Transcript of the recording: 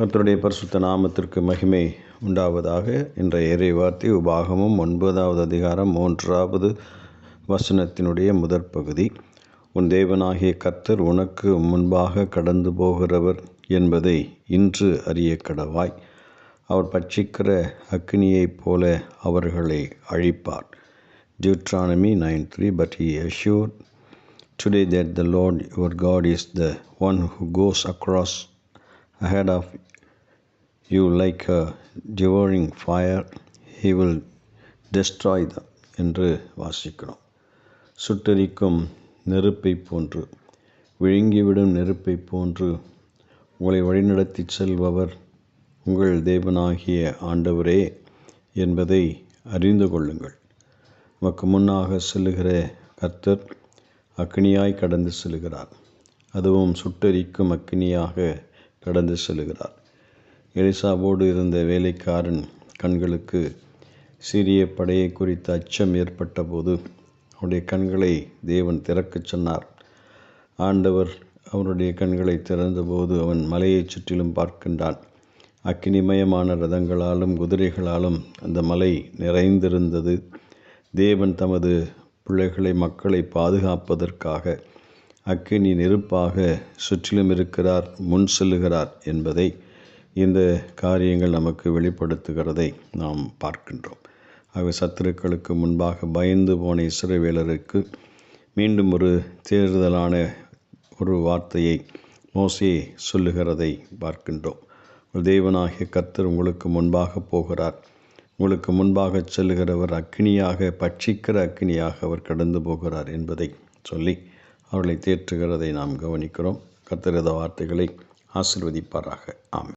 கர்த்தருடைய பரிசுத்த நாமத்திற்கு மகிமை உண்டாவதாக. இன்றைய இறை வார்த்தை உபாகமும் ஒன்பதாவது அதிகாரம் மூன்றாவது வசனத்தினுடைய முதற் பகுதி. உன் தேவனாகிய கர்த்தர் உனக்கு முன்பாக கடந்து போகிறவர் என்பதை இன்று அறிய கடவாய். அவர் பட்சிக்கிற அக்னியைப் போல அவர்களை அழிப்பார். Deuteronomy 9:3 But he assured today that the Lord your God is the one who goes across ahead of you like a devouring fire, he will destroy them என்று வாசிக்கிறோம். சுட்டெரிக்கும் நெருப்பை போன்று விழுங்கிவிடும் நெருப்பை போன்று உங்களை வழிநடத்தி செல்பவர் உங்கள் தேவனாகிய ஆண்டவரே என்பதை அறிந்து கொள்ளுங்கள். உமக்கு முன்னாக செல்லுகிற கர்த்தர் அக்னியாய் கடந்து செல்கிறார். அதுவும் சுட்டெரிக்கும் அக்னியாக கடந்து செல்கிறார். எலிசாவோடு இருந்த வேலைக்காரன் கண்களுக்கு சிறிய படையை குறித்த அச்சம் ஏற்பட்ட போது அவருடைய கண்களை தேவன் திறக்கச் சொன்னார். ஆண்டவர் அவருடைய கண்களை திறந்தபோது அவன் மலையைச் சுற்றிலும் பார்க்கின்றான். அக்கினிமயமான ரதங்களாலும் குதிரைகளாலும் அந்த மலை நிறைந்திருந்தது. தேவன் தமது பிள்ளைகளை மக்களை பாதுகாப்பதற்காக அக்கினி நெருப்பாக சுற்றிலும் இருக்கிறார் முன் செல்லுகிறார் என்பதை இந்த காரியங்கள் நமக்கு வெளிப்படுத்துகிறதை நாம் பார்க்கின்றோம். ஆகவே சத்துருக்களுக்கு முன்பாக பயந்து போன இஸ்ரவேலருக்கு மீண்டும் ஒரு தேர்தலான ஒரு வார்த்தையை மோசே சொல்லுகிறதை பார்க்கின்றோம். தேவனாகிய கர்த்தர் உங்களுக்கு முன்பாக போகிறார். உங்களுக்கு முன்பாக செல்லுகிறவர் அக்னியாக பட்சிக்கிற அக்னியாக அவர் கடந்து போகிறார் என்பதை சொல்லி அவர்களை தேற்றுகிறதை நாம் கவனிக்கிறோம். கத்திரத வார்த்தைகளை ஆசிர்வதிப்பாராக. ஆம்